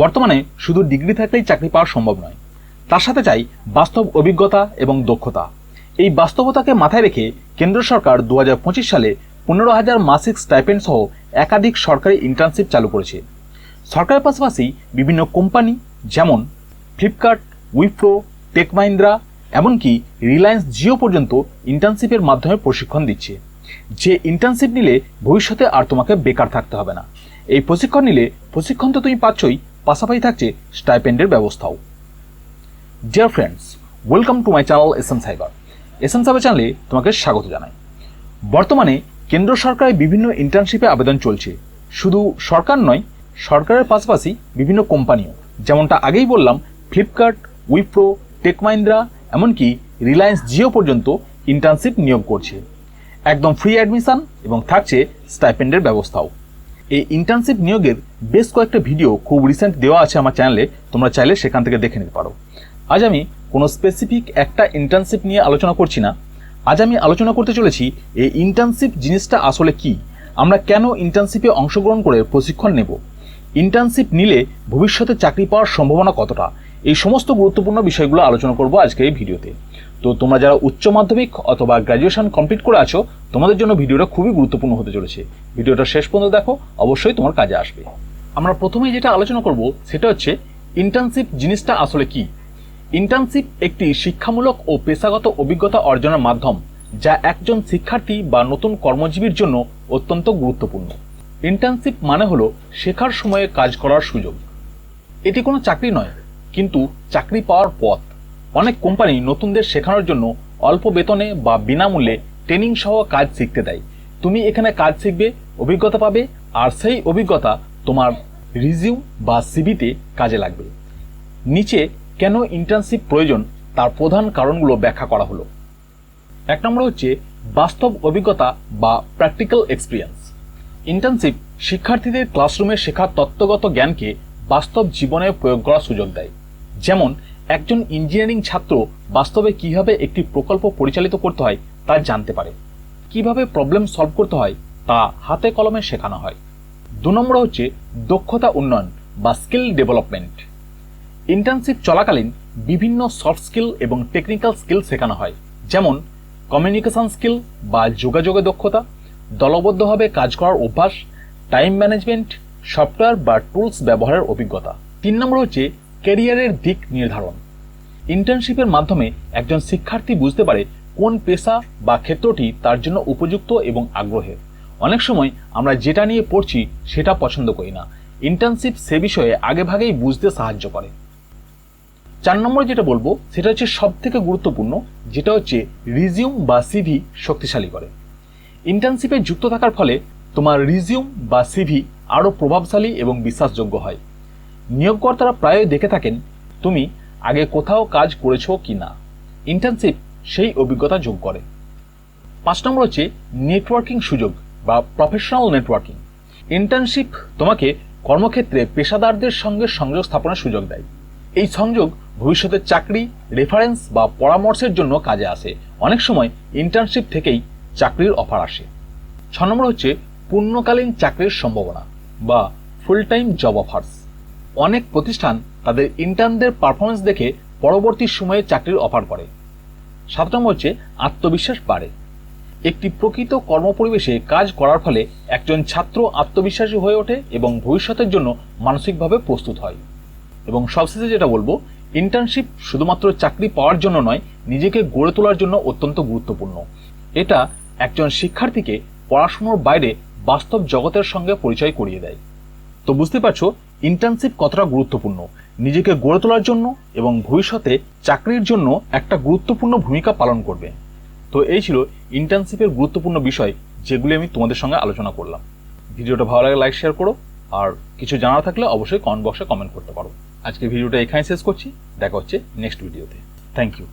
বর্তমানে শুধু ডিগ্রি থাকলেই চাকরি পাওয়া সম্ভব নয়। তার সাথে চাই বাস্তব অভিজ্ঞতা এবং দক্ষতা। এই বাস্তবতাকে মাথায় রেখে কেন্দ্র সরকার দু হাজার পঁচিশ সালে পনেরো হাজার মাসিক স্টাইপেন্ড সহ একাধিক সরকারি ইন্টার্নশিপ চালু করেছে। সরকারের পাশাপাশি বিভিন্ন কোম্পানি যেমন ফ্লিপকার্ট উইপ্রো টেক মাহিন্দ্রা এমনকি রিলায়েন্স জিও পর্যন্ত ইন্টার্নশিপের মাধ্যমে প্রশিক্ষণ দিচ্ছে। যে ইন্টার্নশিপ নিলে ভবিষ্যতে আর তোমাকে বেকার থাকতে হবে না। এই প্রশিক্ষণ নিলে প্রশিক্ষণ তো তুমি পাচ্ছই পাশাপাশি থাকছে স্টাইপেন্ডের ব্যবস্থাও। Dear friends welcome to my channel S M cyber S M cyber চ্যানেলে তোমাকে স্বাগত জানাই। বর্তমানে কেন্দ্র সরকারের বিভিন্ন ইন্টার্নশিপে আবেদন চলছে। শুধু সরকার নয়, সরকারের পাশাপাশি বিভিন্ন কোম্পানিও। যেমনটা আগেই বললাম ফ্লিপকার্ট উইপ্রো টেক মাহিন্দ্রা এমনকি রিলায়েন্স জিও পর্যন্ত ইন্টার্নশিপ নিয়োগ করছে। একদম ফ্রি অ্যাডমিশন এবং থাকছে স্টাইপেন্ডের ব্যবস্থাও। এই ইন্টার্নশিপ নিয়োগের বেশ কয়েকটা ভিডিও খুব রিসেন্ট দেওয়া আছে আমার চ্যানেলে তোমরা চাইলে সেখান থেকে দেখে নিতে পারো। আজ আমি কোনো স্পেসিফিক একটা ইন্টার্নশিপ নিয়ে আলোচনা করছি না। আজ আমি আলোচনা করতে চলেছি এই ইন্টার্নশিপ জিনিসটা আসলে কি? আমরা কেন ইন্টার্নশিপে অংশগ্রহণ করে প্রশিক্ষণ নেব? ইন্টার্নশিপ নিলে ভবিষ্যতে চাকরি পাওয়ার সম্ভাবনা কতটা? এই সমস্ত গুরুত্বপূর্ণ বিষয়গুলো আলোচনা করব আজকে এই ভিডিওতে তো। তোমরা যারা উচ্চ মাধ্যমিক অথবা গ্র্যাজুয়েশন কমপ্লিট করে আছো তোমাদের জন্য ভিডিওটা খুবই গুরুত্বপূর্ণ হতে চলেছে। ভিডিওটা শেষ পর্যন্ত দেখো, অবশ্যই তোমার কাজে আসবে। আমরা প্রথমেই যেটা আলোচনা করব, সেটা হচ্ছে ইন্টার্নশিপ জিনিসটা আসলে কি? ইন্টার্নশিপ একটি শিক্ষামূলক ও পেশাগত অভিজ্ঞতা অর্জনের মাধ্যম, যা একজন শিক্ষার্থী বা নতুন কর্মজীবীর জন্য অত্যন্ত গুরুত্বপূর্ণ। ইন্টার্নশিপ মানে হলো শেখার সময়ে কাজ করার সুযোগ। এটি কোনো চাকরি নয়, কিন্তু চাকরি পাওয়ার পথ। অনেক কোম্পানি নতুনদের শেখানোর জন্য অল্প বেতনে বা বিনামূল্যে ট্রেনিং সহ কাজ শিখতে দেয়। তুমি এখানে কাজ শিখবে, অভিজ্ঞতা পাবে, আর সেই অভিজ্ঞতা তোমার রিজিউম বা সিভিতে কাজে লাগবে। নিচে কেন ইন্টার্নশিপ প্রয়োজন তার প্রধান কারণগুলো ব্যাখ্যা করা হলো। এক নম্বর হচ্ছে বাস্তব অভিজ্ঞতা বা প্র্যাকটিক্যাল এক্সপিরিয়েন্স ইন্টার্নশিপ শিক্ষার্থীদের ক্লাসরুমে শেখার তত্ত্বগত জ্ঞানকে বাস্তব জীবনে প্রয়োগ করার সুযোগ দেয়। যেমন একজন ইঞ্জিনিয়ারিং ছাত্র বাস্তবে কীভাবে একটি প্রকল্প পরিচালিত করতে হয় তা জানতে পারে। কীভাবে প্রবলেম সলভ করতে হয় তা হাতে কলমে শেখানো হয়। দু নম্বর হচ্ছে দক্ষতা উন্নয়ন বা স্কিল ডেভেলপমেন্ট ইন্টার্নশিপ চলাকালীন বিভিন্ন সফট স্কিল এবং টেকনিক্যাল স্কিল শেখানো হয়। যেমন কমিউনিকেশন স্কিল বা যোগাযোগের দক্ষতা, দলবদ্ধভাবে কাজ করার অভ্যাস টাইম ম্যানেজমেন্ট সফটওয়্যার বা টুলস ব্যবহারের অভিজ্ঞতা। তিন নম্বর হচ্ছে ক্যারিয়ারের দিক নির্ধারণ। ইন্টার্নশিপের মাধ্যমে একজন শিক্ষার্থী বুঝতে পারে কোন পেশা বা ক্ষেত্রটি তার জন্য উপযুক্ত এবং আগ্রহের অনেক সময় আমরা যেটা নিয়ে পড়ছি সেটা পছন্দ করি না। ইন্টার্নশিপ সে বিষয়ে আগেভাগেই বুঝতে সাহায্য করে। চার নম্বর যেটা বলব, সেটা হচ্ছে সব থেকে গুরুত্বপূর্ণ, যেটা হচ্ছে রিজিউম বা সিভি শক্তিশালী করে। ইন্টার্নশিপে যুক্ত থাকার ফলে তোমার রিজিউম বা সিভি আরও প্রভাবশালী এবং বিশ্বাসযোগ্য হয়। নিয়োগকর্তারা প্রায়ই দেখে থাকেন তুমি আগে কোথাও কাজ করেছ কি না ইন্টার্নশিপ সেই অভিজ্ঞতা যোগ করে। পাঁচ নম্বর হচ্ছে নেটওয়ার্কিং সুযোগ বা প্রফেশনাল নেটওয়ার্কিং ইন্টার্নশিপ তোমাকে কর্মক্ষেত্রে পেশাদারদের সঙ্গে সংযোগ স্থাপনের সুযোগ দেয়। এই সংযোগ ভবিষ্যতের চাকরি রেফারেন্স বা পরামর্শের জন্য কাজে আসে। অনেক সময় ইন্টার্নশিপ থেকেই চাকরির অফার আসে। ছ নম্বর হচ্ছে পূর্ণকালীন চাকরির সম্ভাবনা বা ফুল টাইম জব অফার্স অনেক প্রতিষ্ঠান তাদের ইন্টার্নদের পারফরমেন্স দেখে পরবর্তী সময়ে চাকরির অফার করে। সাত নম্বর হচ্ছে আত্মবিশ্বাস বাড়ে। একটি প্রকৃত কর্মপরিবেশে কাজ করার ফলে একজন ছাত্র আত্মবিশ্বাসী হয়ে ওঠে এবং ভবিষ্যতের জন্য মানসিকভাবে প্রস্তুত হয়। এবং সবশেষে যেটা বলব ইন্টার্নশিপ শুধুমাত্র চাকরি পাওয়ার জন্য নয়, নিজেকে গড়ে তোলার জন্য অত্যন্ত গুরুত্বপূর্ণ। এটা একজন শিক্ষার্থীকে পড়াশুনোর বাইরে বাস্তব জগতের সঙ্গে পরিচয় করিয়ে দেয়। তো বুঝতে পারছ ইন্টার্নশিপ কতটা গুরুত্বপূর্ণ? নিজেকে গড়ে তোলার জন্য এবং ভবিষ্যতে চাকরির জন্য একটা গুরুত্বপূর্ণ ভূমিকা পালন করবে। তো এই ছিল ইন্টার্নশিপের গুরুত্বপূর্ণ বিষয় যেগুলি আমি তোমাদের সঙ্গে আলোচনা করলাম। ভিডিওটা ভালো লাগে লাইক শেয়ার করো, আর কিছু জানার থাকলে অবশ্যই কমেন্ট বক্সে কমেন্ট করতে পারো। আজকে ভিডিওটা এখানে শেষ করছি, দেখা হচ্ছে নেক্সট ভিডিওতে থ্যাংক ইউ